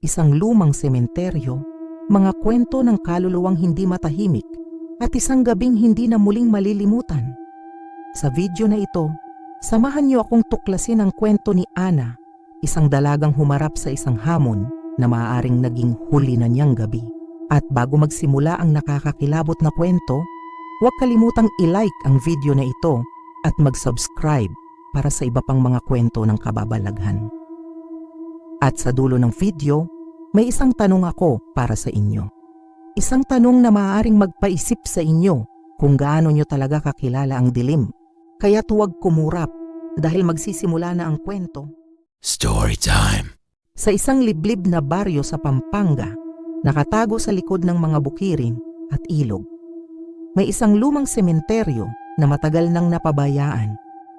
isang lumang sementeryo, mga kwento ng kaluluwang hindi matahimik, at isang gabing hindi na muling malilimutan. Sa video na ito, samahan niyo akong tuklasin ang kwento ni Ana, isang dalagang humarap sa isang hamon na maaaring naging huli na niyang gabi. At bago magsimula ang nakakakilabot na kwento, huwag kalimutang i-like ang video na ito at mag-subscribe para sa iba pang mga kwento ng kababalaghan. At sa dulo ng video, may isang tanong ako para sa inyo. Isang tanong na maaaring magpaisip sa inyo kung gaano nyo talaga kakilala ang dilim. Kaya huwag kumurap dahil magsisimula na ang kwento. Story time. Sa isang liblib na baryo sa Pampanga, nakatago sa likod ng mga bukirin at ilog. May isang lumang sementeryo na matagal nang napabayaan.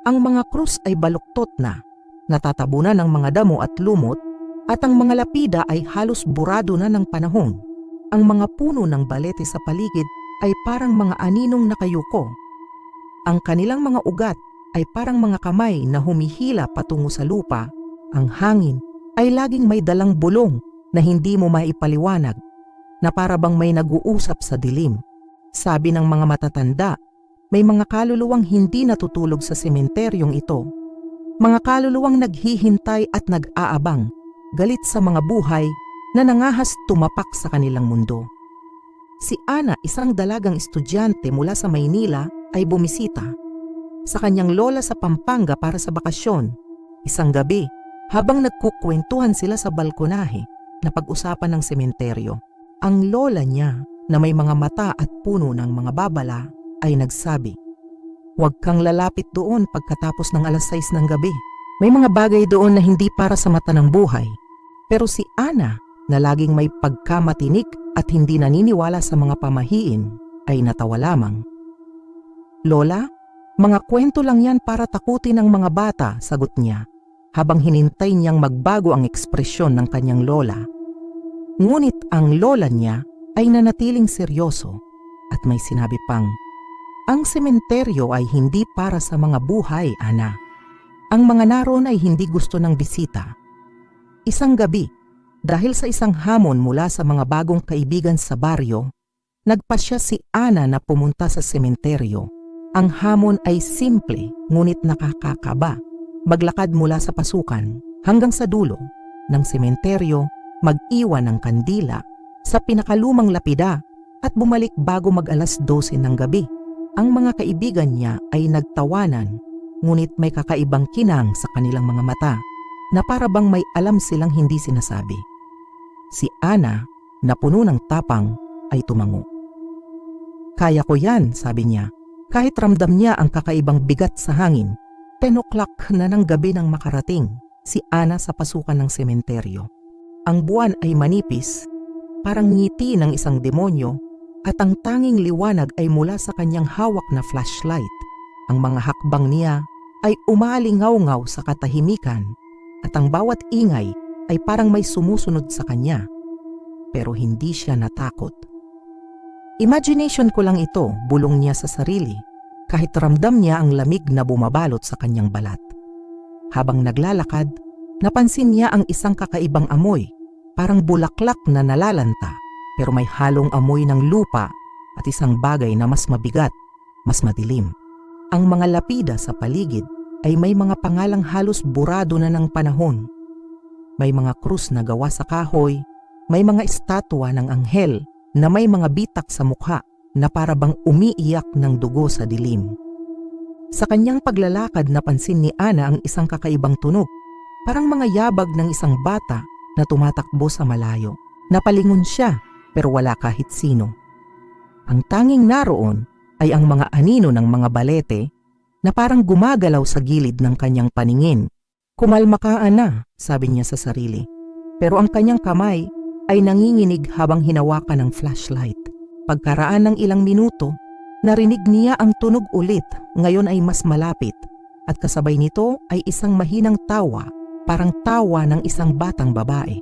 Ang mga krus ay baluktot na, natatabunan ng mga damo at lumot at ang mga lapida ay halos burado na ng panahon. Ang mga puno ng balete sa paligid ay parang mga aninong nakayuko. Ang kanilang mga ugat ay parang mga kamay na humihila patungo sa lupa. Ang hangin ay laging may dalang bulong na hindi mo maipaliwanag na para bang may nag-uusap sa dilim. Sabi ng mga matatanda, may mga kaluluwang hindi natutulog sa sementeryong ito. Mga kaluluwang naghihintay at nag-aabang, galit sa mga buhay na nangahas tumapak sa kanilang mundo. Si Ana, isang dalagang estudyante mula sa Maynila, ay bumisita sa kanyang lola sa Pampanga para sa bakasyon. Isang gabi, habang nagkukwentuhan sila sa balkonahe na pag-usapan ng sementeryo, ang lola niya na may mga mata at puno ng mga babala ay nagsabi, Huwag kang lalapit doon pagkatapos ng alas 6 ng gabi. May mga bagay doon na hindi para sa mata ng buhay. Pero si Ana, na laging may pagkamatinik at hindi naniniwala sa mga pamahiin, ay natawa lamang. Lola, mga kwento lang yan para takutin ang mga bata, sagot niya, habang hinintay niyang magbago ang ekspresyon ng kanyang lola. Ngunit ang lola niya ay nanatiling seryoso at may sinabi pang, Ang sementeryo ay hindi para sa mga buhay, Ana. Ang mga naroon ay hindi gusto ng bisita. Isang gabi, dahil sa isang hamon mula sa mga bagong kaibigan sa baryo, nagpasya si Ana na pumunta sa sementeryo. Ang hamon ay simple ngunit nakakakaba. Maglakad mula sa pasukan hanggang sa dulo ng sementeryo, mag-iwan ng kandila sa pinakalumang lapida at bumalik bago mag-alas 12 ng gabi. Ang mga kaibigan niya ay nagtawanan ngunit may kakaibang kinang sa kanilang mga mata na para bang may alam silang hindi sinasabi. Si Ana, na puno ng tapang, ay tumango. Kaya ko yan, sabi niya, kahit ramdam niya ang kakaibang bigat sa hangin. 10 o'clock na ng gabi nang makarating si Ana sa pasukan ng sementeryo. Ang buwan ay manipis, parang ngiti ng isang demonyo at ang tanging liwanag ay mula sa kanyang hawak na flashlight. Ang mga hakbang niya ay umalingaw-ngaw sa katahimikan at ang bawat ingay ay parang may sumusunod sa kanya. Pero hindi siya natakot. Imagination ko lang ito, bulong niya sa sarili, kahit ramdam niya ang lamig na bumabalot sa kanyang balat. Habang naglalakad, napansin niya ang isang kakaibang amoy, parang bulaklak na nalalanta, pero may halong amoy ng lupa at isang bagay na mas mabigat, mas madilim. Ang mga lapida sa paligid ay may mga pangalang halos burado na ng panahon. May mga krus na gawa sa kahoy, may mga estatwa ng anghel na may mga bitak sa mukha na para bang umiiyak ng dugo sa dilim. Sa kanyang paglalakad napansin ni Ana ang isang kakaibang tunog, parang mga yabag ng isang bata na tumatakbo sa malayo. Napalingon siya pero wala kahit sino. Ang tanging naroon ay ang mga anino ng mga balete na parang gumagalaw sa gilid ng kanyang paningin. Kumalma ka, Ana, sabi niya sa sarili. Pero ang kanyang kamay ay nanginginig habang hinawakan ng flashlight. Pagkaraan ng ilang minuto, narinig niya ang tunog ulit, ngayon ay mas malapit. At kasabay nito ay isang mahinang tawa, parang tawa ng isang batang babae.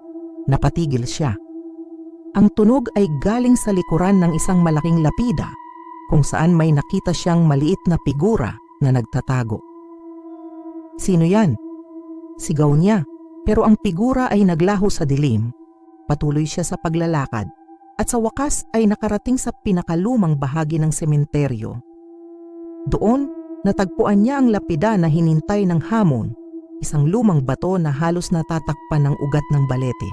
Napatigil siya. Ang tunog ay galing sa likuran ng isang malaking lapida, kung saan may nakita siyang maliit na figura na nagtatago. Sino yan? Sigaw niya, pero ang figura ay naglaho sa dilim Nagpatuloy siya sa paglalakad at sa wakas ay nakarating sa pinakalumang bahagi ng sementeryo. Doon, natagpuan niya ang lapida na hinintay ng hamon, isang lumang bato na halos natatakpan ng ugat ng balete.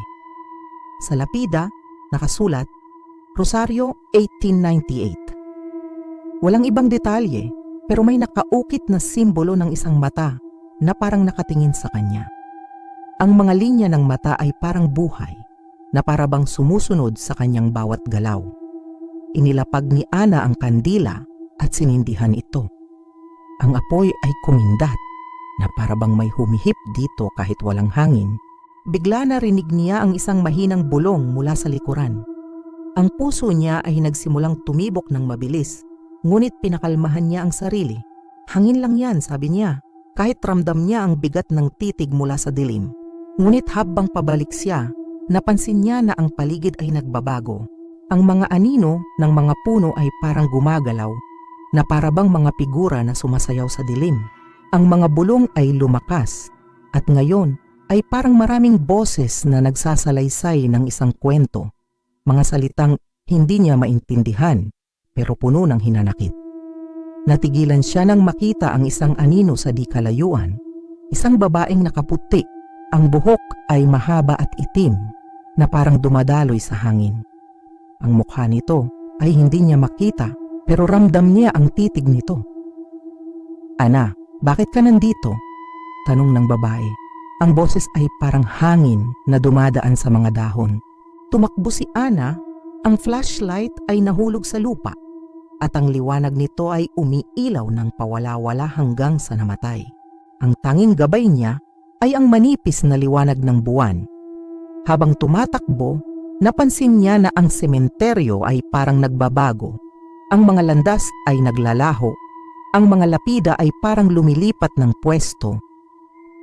Sa lapida, nakasulat, Rosario 1898. Walang ibang detalye pero may nakaukit na simbolo ng isang mata na parang nakatingin sa kanya. Ang mga linya ng mata ay parang buhay na parabang sumusunod sa kanyang bawat galaw. Inilapag ni Ana ang kandila at sinindihan ito. Ang apoy ay kumindat na parabang may humihip dito kahit walang hangin. Bigla narinig niya ang isang mahinang bulong mula sa likuran. Ang puso niya ay nagsimulang tumibok ng mabilis, ngunit pinakalmahan niya ang sarili. Hangin lang yan, sabi niya, kahit ramdam niya ang bigat ng titig mula sa dilim. Ngunit habang pabalik siya, napansin niya na ang paligid ay nagbabago. Ang mga anino ng mga puno ay parang gumagalaw, na parabang mga figura na sumasayaw sa dilim. Ang mga bulong ay lumakas, at ngayon ay parang maraming boses na nagsasalaysay ng isang kwento. Mga salitang hindi niya maintindihan, pero puno ng hinanakit. Natigilan siya nang makita ang isang anino sa di kalayuan. Isang babaeng nakaputi, ang buhok ay mahaba at itim na parang dumadaloy sa hangin. Ang mukha nito ay hindi niya makita pero ramdam niya ang titig nito. Ana, bakit ka nandito? Tanong ng babae. Ang boses ay parang hangin na dumadaan sa mga dahon. Tumakbo si Ana, ang flashlight ay nahulog sa lupa at ang liwanag nito ay umiilaw ng pawala-wala hanggang sa namatay. Ang tanging gabay niya ay ang manipis na liwanag ng buwan. Habang tumatakbo, napansin niya na ang sementeryo ay parang nagbabago. Ang mga landas ay naglalaho. Ang mga lapida ay parang lumilipat ng pwesto.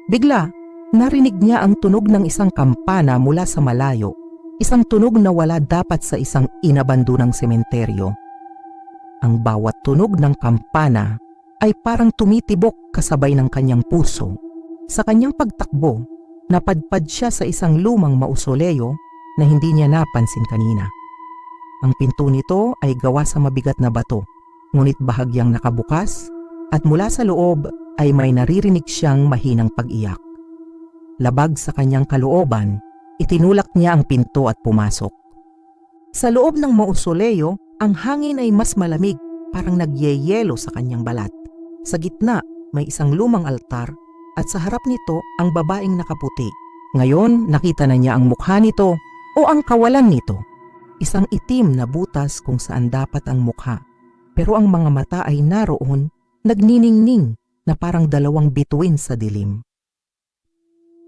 Bigla, narinig niya ang tunog ng isang kampana mula sa malayo. Isang tunog na wala dapat sa isang inabandonang sementeryo. Ang bawat tunog ng kampana ay parang tumitibok kasabay ng kanyang puso. Sa kanyang pagtakbo, napadpad siya sa isang lumang mausoleo na hindi niya napansin kanina. Ang pinto nito ay gawa sa mabigat na bato, ngunit bahagyang nakabukas at mula sa loob ay may naririnig siyang mahinang pag-iyak. Labag sa kanyang kalooban, itinulak niya ang pinto at pumasok. Sa loob ng mausoleo, ang hangin ay mas malamig, parang nagyeyelo sa kanyang balat. Sa gitna, may isang lumang altar at sa harap nito ang babaeng nakaputi. Ngayon, nakita na niya ang mukha nito o ang kawalan nito. Isang itim na butas kung saan dapat ang mukha. Pero ang mga mata ay naroon, nagniningning na parang dalawang bituin sa dilim.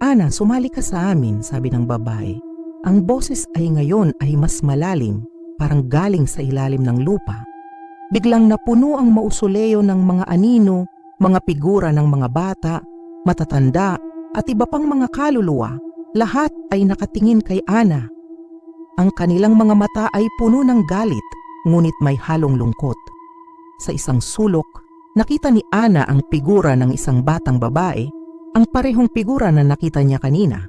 Ana, sumali ka sa amin, sabi ng babae. Ang boses ay ngayon ay mas malalim, parang galing sa ilalim ng lupa. Biglang napuno ang mausoleo ng mga anino, mga figura ng mga bata, matatanda at iba pang mga kaluluwa. Lahat ay nakatingin kay Ana. Ang kanilang mga mata ay puno ng galit, ngunit may halong lungkot. Sa isang sulok, nakita ni Ana ang figura ng isang batang babae, ang parehong figura na nakita niya kanina.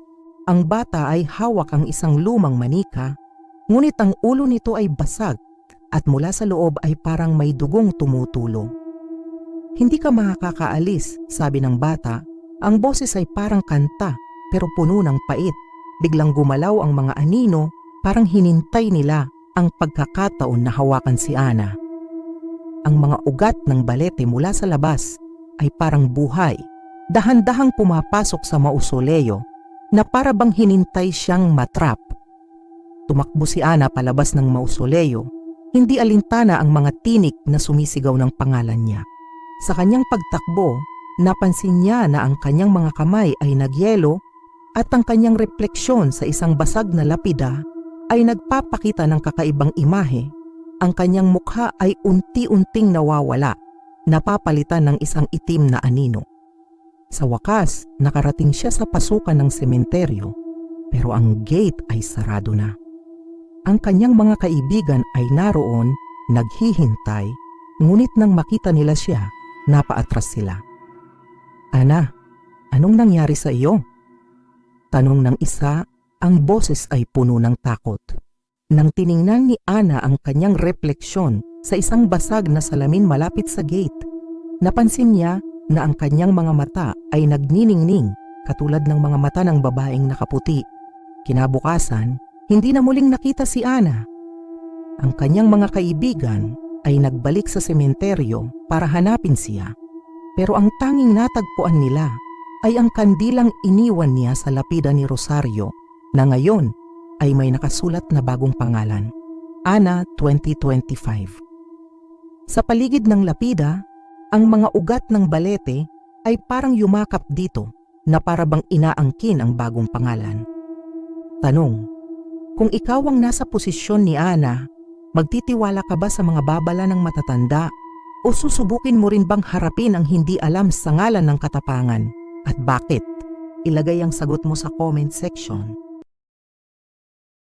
Ang bata ay hawak ang isang lumang manika, ngunit ang ulo nito ay basag at mula sa loob ay parang may dugong tumutulo. Hindi ka makakaalis, sabi ng bata. Ang boses ay parang kanta pero puno ng pait. Biglang gumalaw ang mga anino, parang hinintay nila ang pagkakataon na hawakan si Ana. Ang mga ugat ng balete mula sa labas ay parang buhay, dahan-dahang pumapasok sa mausoleo na para bang hinintay siyang matrap. Tumakbo si Ana palabas ng mausoleo, hindi alintana ang mga tinik na sumisigaw ng pangalan niya. Sa kanyang pagtakbo, napansin niya na ang kanyang mga kamay ay nagyelo at ang kanyang refleksyon sa isang basag na lapida ay nagpapakita ng kakaibang imahe. Ang kanyang mukha ay unti-unting nawawala, napapalitan ng isang itim na anino. Sa wakas, nakarating siya sa pasukan ng sementeryo, pero ang gate ay sarado na. Ang kanyang mga kaibigan ay naroon, naghihintay, ngunit nang makita nila siya, napaatras sila. Ana, anong nangyari sa iyo? Tanong ng isa, Ang boses ay puno ng takot. Nang tiningnan ni Ana ang kanyang refleksyon sa isang basag na salamin malapit sa gate, napansin niya na ang kanyang mga mata ay nagniningning katulad ng mga mata ng babaeng nakaputi. Kinabukasan, hindi na muling nakita si Ana. Ang kanyang mga kaibigan ay nagbalik sa sementeryo para hanapin siya. Pero ang tanging natagpuan nila ay ang kandilang iniwan niya sa lapida ni Rosario na ngayon ay may nakasulat na bagong pangalan. Ana 2025 Sa paligid ng lapida, ang mga ugat ng balete ay parang yumakap dito na parabang inaangkin ang bagong pangalan. Tanong, kung ikaw ang nasa posisyon ni Ana, magtitiwala ka ba sa mga babala ng matatanda o susubukin mo rin bang harapin ang hindi alam sa ngalan ng katapangan? At bakit? Ilagay ang sagot mo sa comment section.